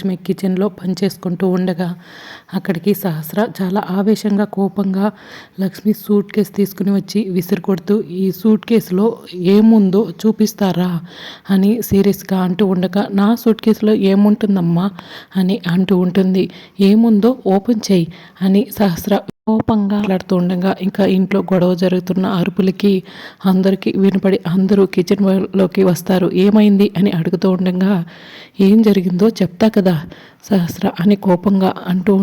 లక్ష్మి కిచెన్లో పనిచేసుకుంటూ ఉండగా అక్కడికి సహస్ర చాలా ఆవేశంగా కోపంగా లక్ష్మి సూట్ కేసు తీసుకుని వచ్చి విసిరి కొడుతూ ఈ సూట్ కేసులో ఏముందో చూపిస్తారా? అని సీరియస్గా అంటూ ఉండగా నా సూట్ కేసులో ఏముంటుందమ్మా? అని అంటూ ఉంటుంది. ఏముందో ఓపెన్ చేయి అని సహస్ర కోపంగా మాట్లాడుతూ ఉండగా ఇంకా ఇంట్లో గొడవ జరుగుతున్న అరుపులకి అందరికీ వినపడి అందరూ కిచెన్లోకి వస్తారు. ఏమైంది అని అడుగుతూ ఉండగా ఏం జరిగిందో చెప్తా కదా సహస్ర అని కోపంగా అంటూ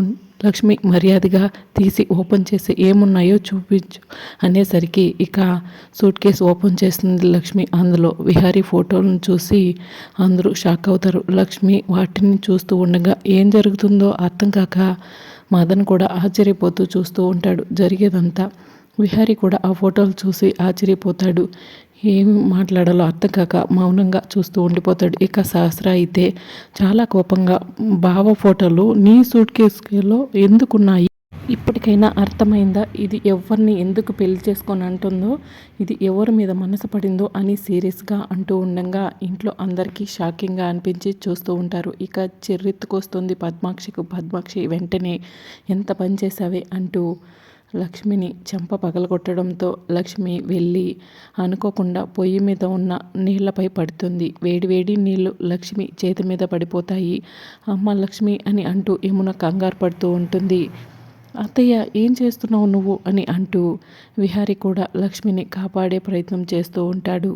లక్ష్మి మర్యాదగా తీసి ఓపెన్ చేసి ఏమున్నాయో చూపించు అనేసరికి ఇక సూట్ కేసు ఓపెన్ చేస్తుంది లక్ష్మి. అందులో విహారీ ఫోటోలను చూసి అందరూ షాక్ అవుతారు. లక్ష్మి వాటిని చూస్తూ ఉండగా ఏం జరుగుతుందో అర్థం కాక మదన్ కూడా ఆశ్చర్యపోతూ చూస్తూ ఉంటాడు. జరిగేదంతా విహారీ కూడా ఆ ఫోటోలు చూసి ఆశ్చర్యపోతాడు. ఏం మాట్లాడాలో అర్థం కాక మౌనంగా చూస్తూ ఉండిపోతాడు. ఇక సహస్ర అయితే చాలా కోపంగా బావ ఫోటోలు నీ సూట్ కేసులో ఎందుకున్నాయి? ఇప్పటికైనా అర్థమైందా? ఇది ఎవరిని ఎందుకు పెళ్ళి చేసుకొని అంటుందో? ఇది ఎవరి మీద మనసు పడిందో అని సీరియస్గా అంటూ ఉండగా ఇంట్లో అందరికీ షాకింగ్గా అనిపించి చూస్తూ ఉంటారు. ఇక చెర్రెత్తుకొస్తుంది పద్మాక్షికు. పద్మాక్షి వెంటనే ఎంత పని చేసావే అంటూ లక్ష్మిని చెంప పగలగొట్టడంతో లక్ష్మి వెళ్ళి అనుకోకుండా పొయ్యి మీద ఉన్న నీళ్ళపై పడుతుంది. వేడివేడి నీళ్ళు లక్ష్మి చేతి మీద పడిపోతాయి. అమ్మ లక్ష్మి అని అంటూ యమున కంగారు పడుతూ ఉంటుంది. అత్తయ్య ఏం చేస్తున్నావు నువ్వు? అని అంటూ విహారి కూడా లక్ష్మిని కాపాడే ప్రయత్నం చేస్తూ ఉంటాడు.